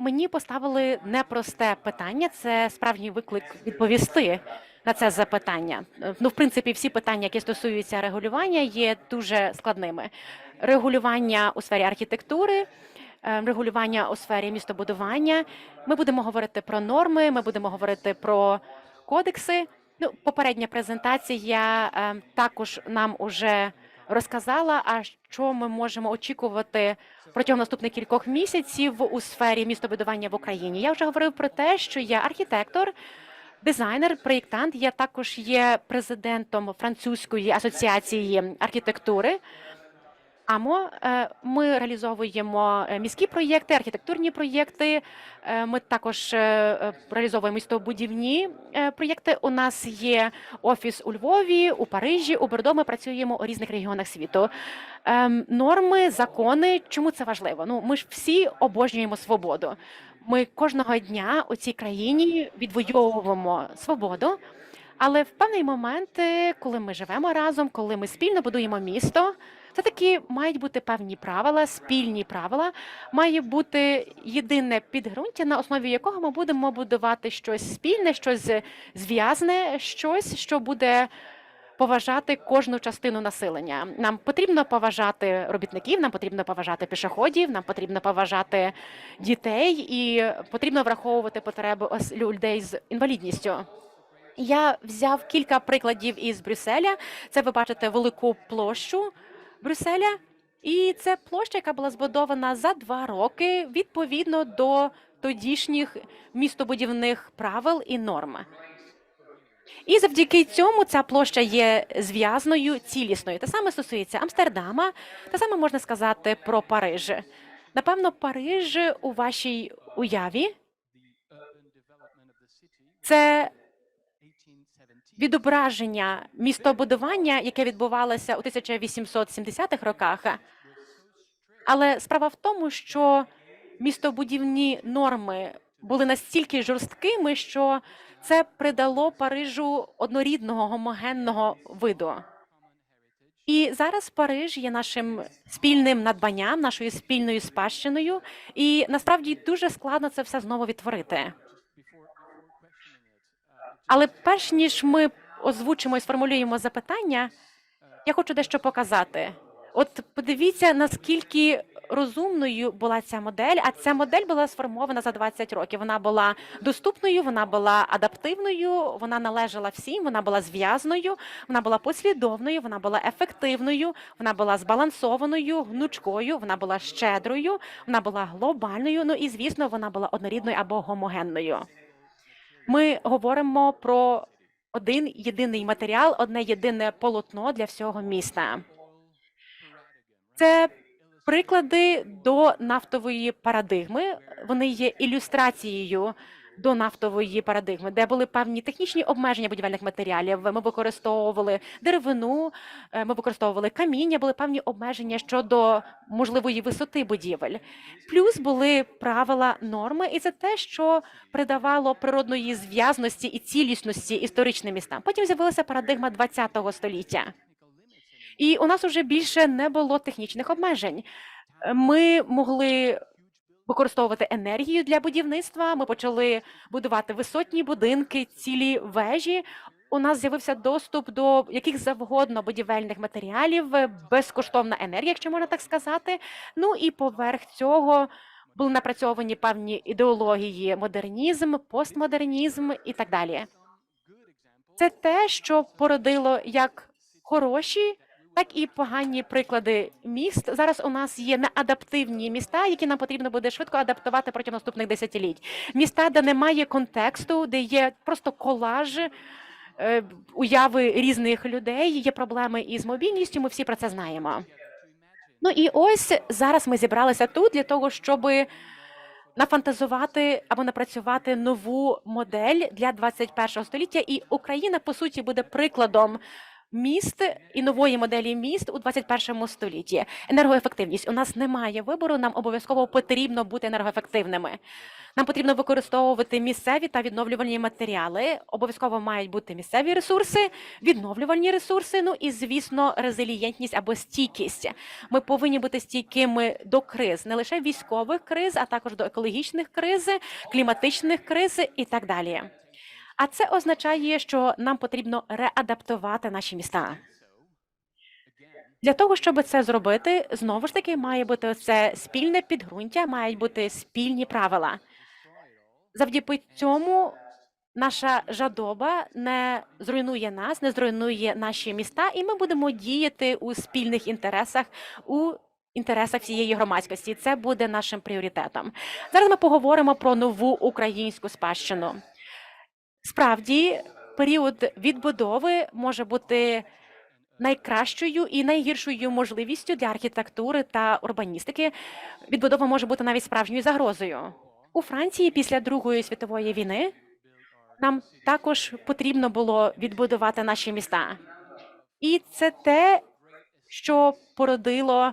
мені поставили непросте питання. Це справжній виклик відповісти на це запитання. Ну, в принципі, всі питання, які стосуються регулювання, є дуже складними. Регулювання у сфері архітектури, е, регулювання у сфері містобудування. Ми будемо говорити про норми, ми будемо говорити про кодекси. Ну, попередня презентація е, також нам уже розказала, а що ми можемо очікувати протягом наступних кількох місяців у сфері містобудування в Україні. Я вже говорив про те, що я архітектор, дизайнер, проєктант. Я також є президентом французької асоціації архітектури. АМО Е, ми реалізовуємо е, міські проєкти, архітектурні проєкти. Е, Ми також реалізовуємо містобудівні проєкти. У нас є офіс у Львові, у Парижі, у Бордо. Ми працюємо у різних регіонах світу. Ем, Норми, закони. Чому це важливо? Ну ми ж всі обожнюємо свободу. Ми кожного дня у цій країні відвоюємо свободу. Але в певний момент, коли ми живемо разом, коли ми спільно будуємо місто, це таки мають бути певні правила, спільні правила. Має бути єдине підґрунтя, на основі якого ми будемо будувати щось спільне, щось зв'язне, щось, що буде поважати кожну частину населення. Нам потрібно поважати робітників, нам потрібно поважати пішоходів, нам потрібно поважати дітей і потрібно враховувати потреби людей з інвалідністю. Я взяв кілька прикладів із Брюсселя. Це ви бачите велику площу Брюсселя. І це площа, яка була збудована за два роки відповідно до тодішніх містобудівних правил і норм. І завдяки цьому ця площа є зв'язною, цілісною. Те саме стосується Амстердама, те саме можна сказати про Париж. Напевно, Париж у вашій уяві це відображення містобудування, яке відбувалося у 1870-х роках. Але справа в тому, що містобудівні норми були настільки жорсткими, що це придало Парижу однорідного гомогенного виду. І зараз Париж є нашим спільним надбанням, нашою спільною спадщиною, і насправді дуже складно це все знову відтворити. Але перш ніж ми озвучимо і сформулюємо запитання, я хочу дещо показати. От подивіться, наскільки розумною була ця модель, а ця модель була сформована за 20 років. Вона була доступною, вона була адаптивною, вона належала всім, вона була зв'язною, вона була послідовною, вона була ефективною, вона була збалансованою, гнучкою, вона була щедрою, вона була глобальною. Ну і звісно, вона була однорідною або гомогенною. Ми говоримо про один єдиний матеріал, одне єдине полотно для всього міста. Це приклади до нафтової парадигми. Вони є ілюстрацією до нафтової парадигми, де були певні технічні обмеження будівельних матеріалів. Ми використовували деревину, е, ми використовували каміння, були певні обмеження щодо можливої висоти будівель. Плюс були правила норми, і це те, що придавало природної зв'язності і цілісності історичним містам. Потім з'явилася парадигма ХХ століття. І у нас уже більше не було технічних обмежень. Ми могли використовувати енергію для будівництва. Ми почали будувати висотні будинки, цілі вежі. У нас з'явився доступ до яких завгодно будівельних матеріалів, безкоштовна енергія, якщо можна так сказати. Ну і поверх цього були напрацьовані певні ідеології: модернізм, постмодернізм і так далі. Це те, що породило як хороші, так і погані приклади міст. Зараз у нас є неадаптивні міста, які нам потрібно буде швидко адаптувати протягом наступних десятиліть. Міста, де немає контексту, де є просто колаж. е, Уяви різних людей, є проблеми із мобільністю. Ми всі про це знаємо. Ну і ось зараз ми зібралися тут для того, щоб нафантазувати або напрацювати нову модель для 21 століття. І Україна, по суті, буде прикладом міст і нової моделі міст у 21 столітті. Енергоефективність. У нас немає вибору. Нам обов'язково потрібно бути енергоефективними. Нам потрібно використовувати місцеві та відновлювальні матеріали. Обов'язково мають бути місцеві ресурси, відновлювальні ресурси. Ну і звісно, резилієнтність або стійкість. Ми повинні бути стійкими до криз, не лише військових криз, а також до екологічних криз, кліматичних криз і так далі. А це означає, що нам потрібно реадаптувати наші міста. Для того, щоб це зробити, знову ж таки має бути це спільне підґрунтя, мають бути спільні правила. Завдяки цьому наша жадоба не зруйнує нас, не зруйнує наші міста, і ми будемо діяти у спільних інтересах у інтересах всієї громадськості. Це буде нашим пріоритетом. Зараз ми поговоримо про нову українську спадщину. Справді, період відбудови може бути найкращою і найгіршою можливістю для архітектури та урбаністики. Відбудова може бути навіть справжньою загрозою. У Франції після Другої світової війни нам також потрібно було відбудувати наші міста. І це те, що породило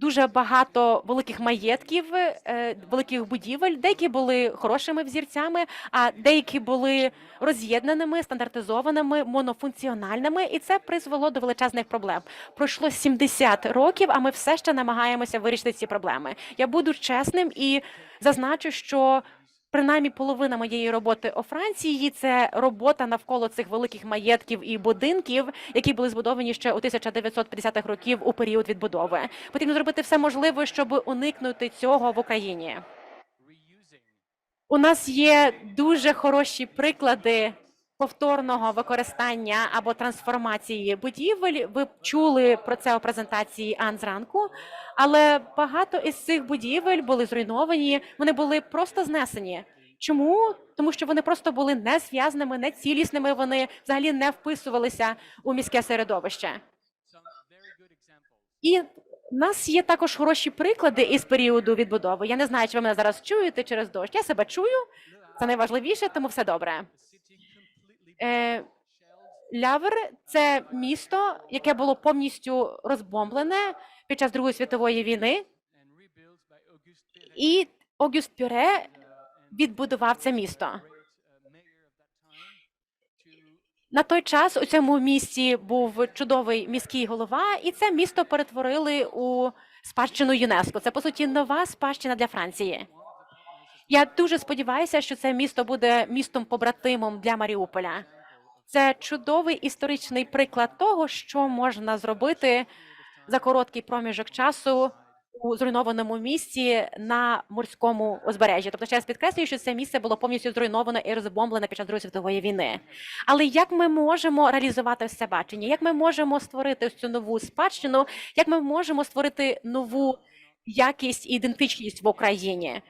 дуже багато великих маєтків, е, великих будівель. Деякі були хорошими взірцями, а деякі були роз'єднаними, стандартизованими, монофункціональними, і це призвело до величезних проблем. Пройшло 70 років, а ми все ще намагаємося вирішити ці проблеми. Я буду чесним і зазначу, що принаймні половина моєї роботи у Франції це робота навколо цих великих маєтків і будинків, які були збудовані ще у 1950-х років у період відбудови. Потрібно зробити все можливе, щоб уникнути цього в Україні. У нас є дуже хороші приклади повторного використання або трансформації будівель. Ви чули про це у презентації Ан зранку, але багато із цих будівель були зруйновані. Вони були просто знесені. Чому? Тому що вони просто були не зв'язними, не цілісними. Вони взагалі не вписувалися у міське середовище. І в нас є також хороші приклади із періоду відбудови. Я не знаю, чи ви мене зараз чуєте через дощ. Я себе чую. Це найважливіше, тому все добре. Е, Лявр це місто, яке було повністю розбомблене під час Другої світової війни, і Огюст Пюре відбудував це місто. На той час у цьому місті був чудовий міський голова, і це місто перетворили у спадщину ЮНЕСКО. Це по суті нова спадщина для Франції. Я дуже сподіваюся, що це місто буде містом побратимом для Маріуполя. Це чудовий історичний приклад того, що можна зробити за короткий проміжок часу у зруйнованому місці на морському узбережжі. Тобто, ще раз підкреслюю, що це місце було повністю зруйновано і розбомблене під час Другої світової війни. Але як ми можемо реалізувати це бачення? Як ми можемо створити цю нову спадщину? Як ми можемо створити нову якість і ідентичність в Україні?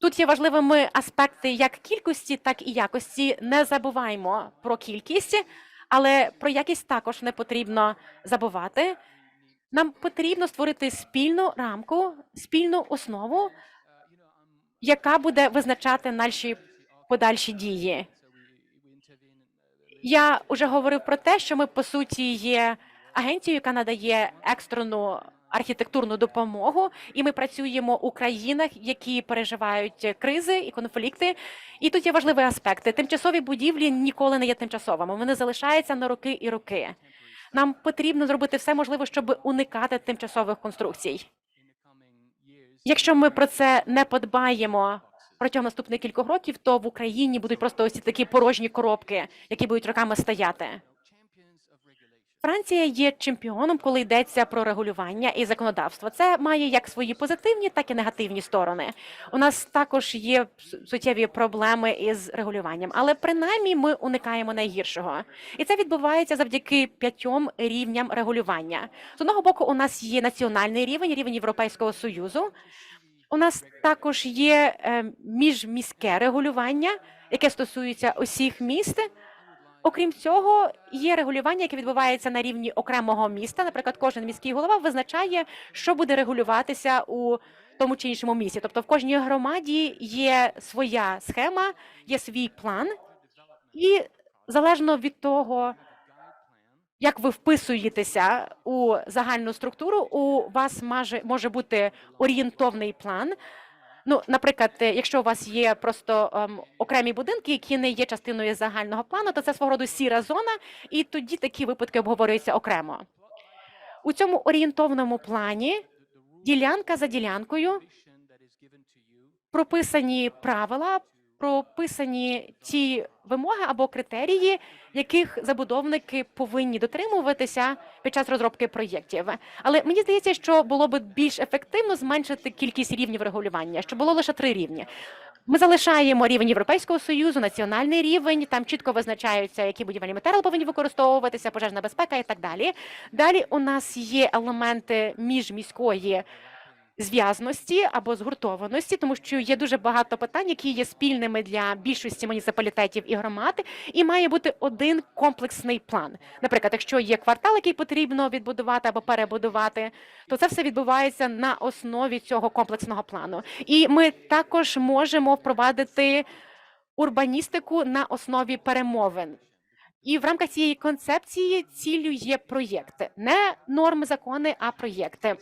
Тут є важливими аспекти як кількості, так і якості. Не забуваємо про кількість, але про якість також не потрібно забувати. Нам потрібно створити спільну рамку, спільну основу, яка буде визначати наші подальші дії. Я вже говорив про те, що ми по суті є агенцією, яка надає екстрену архітектурну допомогу, і ми працюємо у країнах, які переживають кризи і конфлікти. І тут є важливі аспекти. Тимчасові будівлі ніколи не є тимчасовими. Вони залишаються на роки і роки. Нам потрібно зробити все можливе, щоб уникати тимчасових конструкцій. Якщо ми про це не подбаємо протягом наступних кількох років, то в Україні будуть просто ось такі порожні коробки, які будуть роками стояти. Франція є чемпіоном, коли йдеться про регулювання і законодавство. Це має як свої позитивні, так і негативні сторони. У нас також є суттєві проблеми із регулюванням, але принаймні ми уникаємо найгіршого, і це відбувається завдяки п'ятьом рівням регулювання. З одного боку, у нас є національний рівень, рівень Європейського союзу. У нас також є е, міжміське регулювання, яке стосується усіх міст. Окрім цього, є регулювання, яке відбувається на рівні окремого міста. Наприклад, кожен міський голова визначає, що буде регулюватися у тому чи іншому місті. Тобто, в кожній громаді є своя схема, є свій план, і залежно від того, як ви вписуєтеся у загальну структуру, у вас може, бути орієнтовний план. Ну, наприклад, е, якщо у вас є просто ем, окремі будинки, які не є частиною загального плану, то це свого роду сіра зона, і тоді такі випадки обговорюються окремо. У цьому орієнтовному плані ділянка за ділянкою прописані правила, прописані ті вимоги або критерії, яких забудовники повинні дотримуватися під час розробки проєктів. Але мені здається, що було б більш ефективно зменшити кількість рівнів регулювання, що було лише три рівні. Ми залишаємо рівень Європейського союзу, національний рівень. Там чітко визначаються, які будівельні матеріали повинні використовуватися, пожежна безпека і так далі. Далі у нас є елементи міжміської зв'язності або згуртованості, тому що є дуже багато питань, які є спільними для більшості муніципалітетів і громад, і має бути один комплексний план. Наприклад, якщо є квартал, який потрібно відбудувати або перебудувати, то це все відбувається на основі цього комплексного плану. І ми також можемо впровадити урбаністику на основі перемовин. І в рамках цієї концепції ціллю є проєкти, не норми, закони, а проєкти.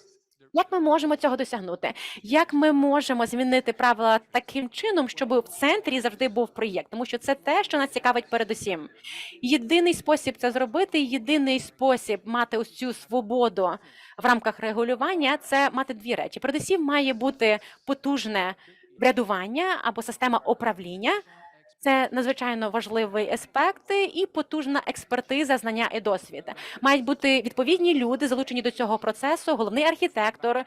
Як ми можемо цього досягнути? Як ми можемо змінити правила таким чином, щоб в центрі завжди був проєкт? Тому що це те, що нас цікавить передусім. Єдиний спосіб це зробити, єдиний спосіб мати ось цю свободу в рамках регулювання це мати дві речі. Передусім має бути потужне врядування або система управління. Це надзвичайно важливий аспект і потужна експертиза, знання і досвід. Мають бути відповідні люди, залучені до цього процесу, головний архітектор,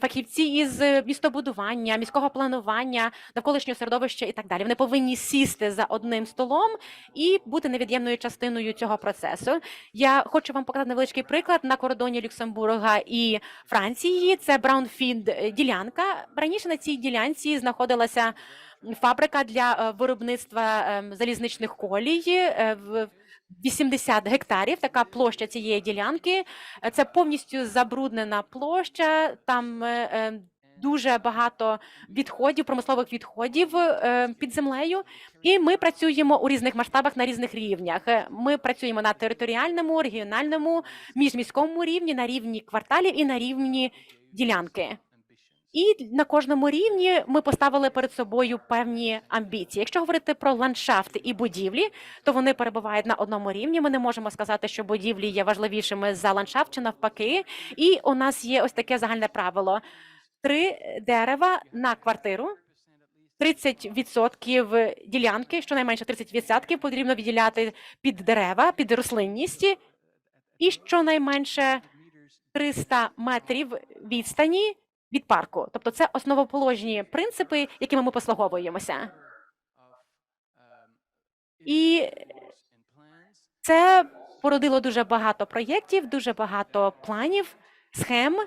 фахівці із містобудування, міського планування, навколишнього середовища і так далі. Вони повинні сісти за одним столом і бути невід'ємною частиною цього процесу. Я хочу вам показати невеличкий приклад на кордоні Люксембурга і Франції. Це Браунфілд ділянка. Раніше на цій ділянці знаходилася фабрика для е, виробництва ем, залізничних колій. е, в 80 гектарів, така площа цієї ділянки. Е, Це повністю забруднена площа. Там е, е, дуже багато відходів, промислових відходів е, під землею. І ми працюємо у різних масштабах на різних рівнях. Е, Ми працюємо на територіальному, регіональному, міжміському рівні, на рівні кварталів і на рівні ділянки. І на кожному рівні ми поставили перед собою певні амбіції. Якщо говорити про ландшафт і будівлі, то вони перебувають на одному рівні. Ми не можемо сказати, що будівлі є важливішими за ландшафт чи навпаки. І у нас є ось таке загальне правило: три дерева на квартиру. 30% ділянки, щонайменше 30% потрібно відділяти під дерева, під рослинність, і щонайменше 300 метрів відстані від парку. Тобто це основоположні принципи, якими ми послуговуємося. І це породило дуже багато проєктів, дуже багато планів, схем.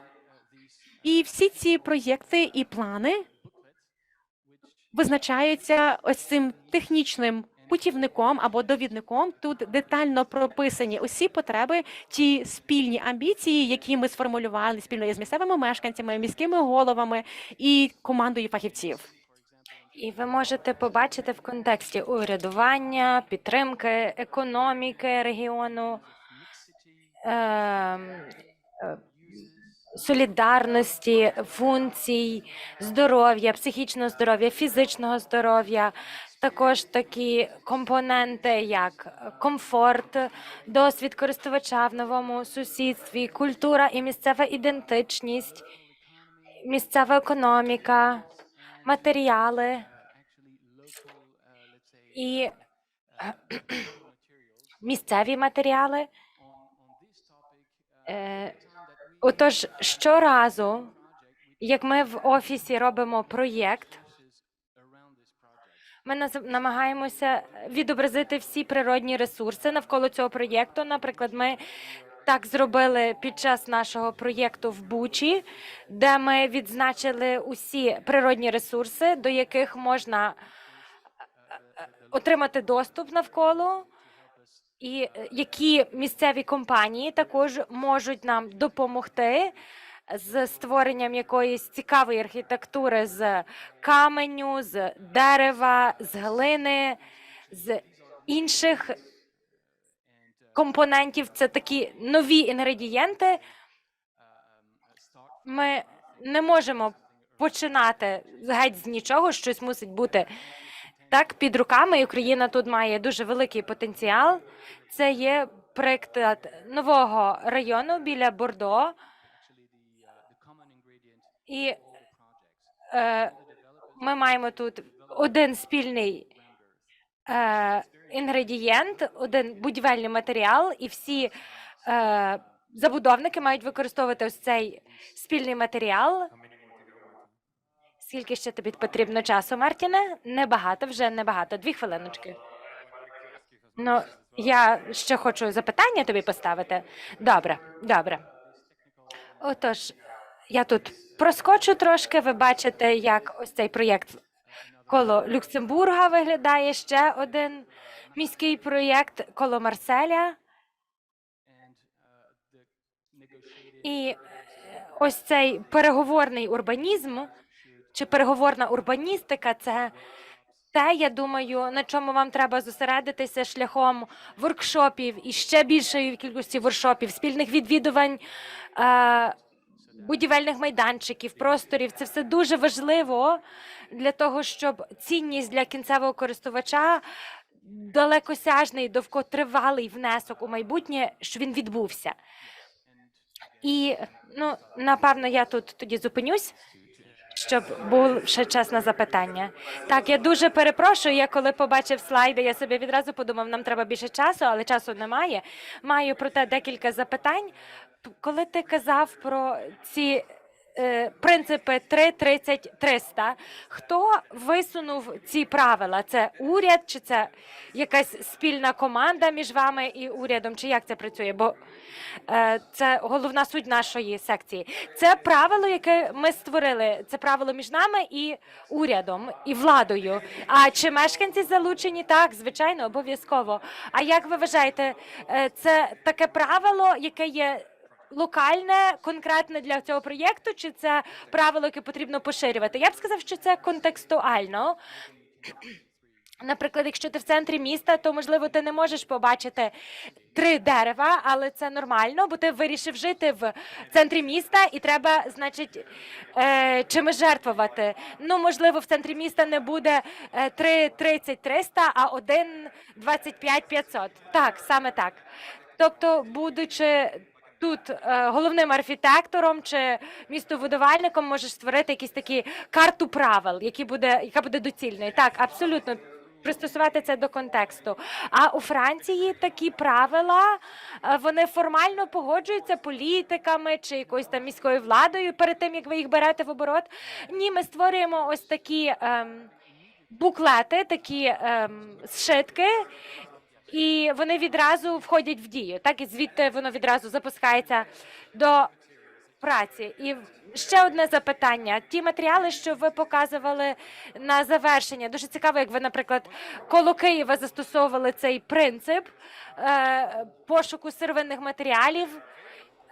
І всі ці проєкти і плани визначаються ось цим технічним путівником або довідником. Тут детально прописані усі потреби, ті спільні амбіції, які ми сформулювали спільно із місцевими мешканцями, міськими головами і командою фахівців. І ви можете побачити в контексті урядування, підтримки, економіки регіону, ем, е, солідарності, функцій, здоров'я, психічного здоров'я, фізичного здоров'я, також такі компоненти, як комфорт, досвід користувача в новому сусідстві, культура і місцева ідентичність, місцева економіка, матеріали і місцеві матеріали. Е, Отож, щоразу, як ми в офісі робимо проєкт, ми намагаємося відобразити всі природні ресурси навколо цього проєкту. Наприклад, ми так зробили під час нашого проєкту в Бучі, де ми відзначили усі природні ресурси, до яких можна е, е, отримати доступ навколо. І е, які місцеві компанії також можуть нам допомогти з створенням якоїсь цікавої архітектури з каменю, з дерева, з глини, з інших компонентів, це такі нові інгредієнти. Ми не можемо починати геть з нічого, щось мусить бути так під руками. І Україна тут має дуже великий потенціал. Це є приклад нового району біля Бордо. І е, ми маємо тут один спільний е, інгредієнт, один будівельний матеріал, і всі е, забудовники мають використовувати ось цей спільний матеріал. Скільки ще тобі потрібно часу, Мартіне? Небагато, вже небагато. Дві хвилиночки. Ну, я ще хочу запитання тобі поставити. Добре, добре. Отож, я тут проскочу трошки. Ви бачите, як ось цей проєкт коло Люксембурга виглядає. Ще один міський проєкт коло Марселя. І е, ось цей переговорний урбанізм чи переговорна урбаністика це те, я думаю, на чому вам треба зосередитися шляхом воркшопів і ще більшої кількості воркшопів, спільних відвідувань. Е- Будівельних майданчиків, просторів це все дуже важливо для того, щоб цінність для кінцевого користувача далекосяжний, довготривалий внесок у майбутнє, що він відбувся. І ну напевно я тут тоді зупинюсь, щоб був ще час на запитання. Так, я дуже перепрошую. Я коли побачив слайди, я собі відразу подумав, нам треба більше часу, але часу немає. Маю проте декілька запитань. Коли ти казав про ці е, принципи 3, 30, 300, хто висунув ці правила? Це уряд, чи це якась спільна команда між вами і урядом? Чи як це працює? Бо Е, Це головна суть нашої секції. Це правило, яке ми створили. Це правило між нами і урядом, і владою. А чи мешканці залучені? Так, звичайно, обов'язково. А як ви вважаєте, е, це таке правило, яке є локальне, конкретне для цього проєкту, чи це правило, яке потрібно поширювати? Я б сказав, що це контекстуально. Наприклад, якщо ти в центрі міста, то можливо ти не можеш побачити три дерева, але це нормально, бо ти вирішив жити в центрі міста, і треба, значить, е, чимось жертвувати. Ну, можливо, в центрі міста не буде е, 3 30 300, а 1 25 500. Так, саме так. Тобто, будучи тут е, головним архітектором чи містобудувальником, можеш створити якісь такі карту правил, які буде, яка буде доцільною. Так, абсолютно. Пристосувати це до контексту. А у Франції такі правила е, вони формально погоджуються політиками чи якоюсь там міською владою перед тим, як ви їх берете в оборот. Ні, ми створюємо ось такі ем, буклети, такі ем, зшитки, і вони відразу входять в дію. Так і звідти воно відразу запускається до праці. І ще одне запитання: ті матеріали, що ви показували на завершення, дуже цікаво, як ви, наприклад, коло Києва застосовували цей принцип е, пошуку сировинних матеріалів.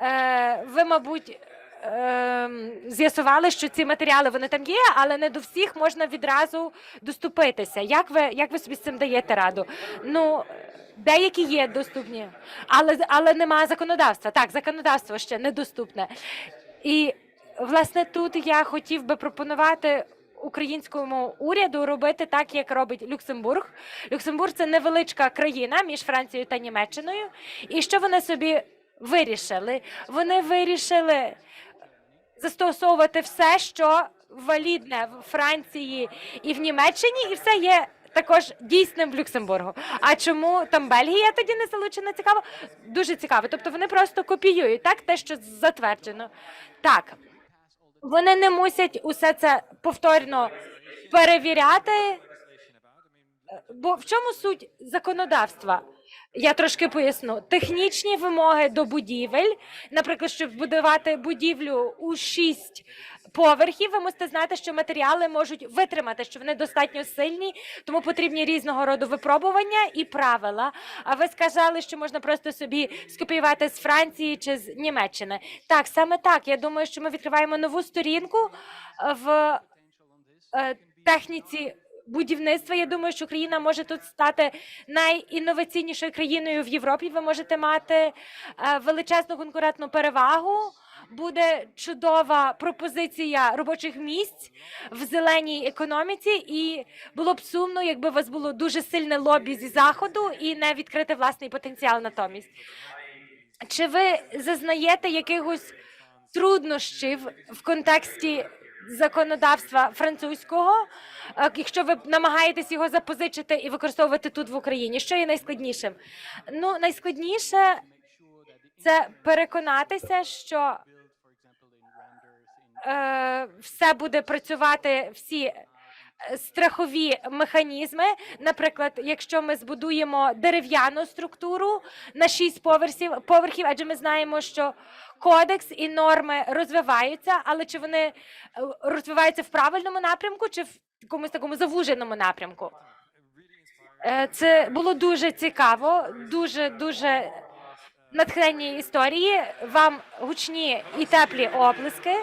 Е, ви, мабуть. Ем, З'ясували, що ці матеріали вони там є, але не до всіх можна відразу доступитися. Як ви як ви собі з цим даєте раду? Ну деякі є доступні, але але немає законодавства. Так, законодавство ще недоступне. І власне тут я хотів би пропонувати. Українському уряду робити так, як робить Люксембург. Люксембург це невеличка країна між Францією та Німеччиною. І що вони собі вирішили? Вони вирішили застосовувати все, що валідне в Франції і в Німеччині, і все є також дійсним в Люксембургу. А чому там Бельгія тоді не залучена? Цікаво, дуже цікаво. Тобто вони просто копіюють так, те, що затверджено. Так, вони не мусять усе це повторно перевіряти. Бо в чому суть законодавства? Я трошки поясню. Технічні вимоги до будівель, наприклад, щоб будувати будівлю у шість поверхів, ви мусите знати, що матеріали можуть витримати, що вони достатньо сильні, тому потрібні різного роду випробування і правила. А ви сказали, що можна просто собі скопіювати з Франції чи з Німеччини. Так, саме так. Я думаю, що ми відкриваємо нову сторінку в е, техніці будівництва. Я думаю, що Україна може тут стати найінноваційнішою країною в Європі. Ви можете мати е, величезну конкурентну перевагу. Буде чудова пропозиція робочих місць в зеленій економіці, і було б сумно, якби у вас було дуже сильне лобі зі заходу і не відкрити власний потенціал натомість. Чи ви зазнаєте якихось труднощів в контексті законодавства французького, е, якщо ви намагаєтесь його запозичити і використовувати тут в Україні? Що є найскладнішим? Ну, найскладніше це переконатися, що е, все буде працювати всі е, страхові механізми. Наприклад, якщо ми збудуємо дерев'яну структуру на шість поверхів, поверхів, адже ми знаємо, що кодекс і норми розвиваються, але чи вони е, розвиваються в правильному напрямку, чи в якомусь такому завуженому напрямку? Е, Це було дуже цікаво, дуже дуже натхненні історії. Вам гучні і теплі оплески.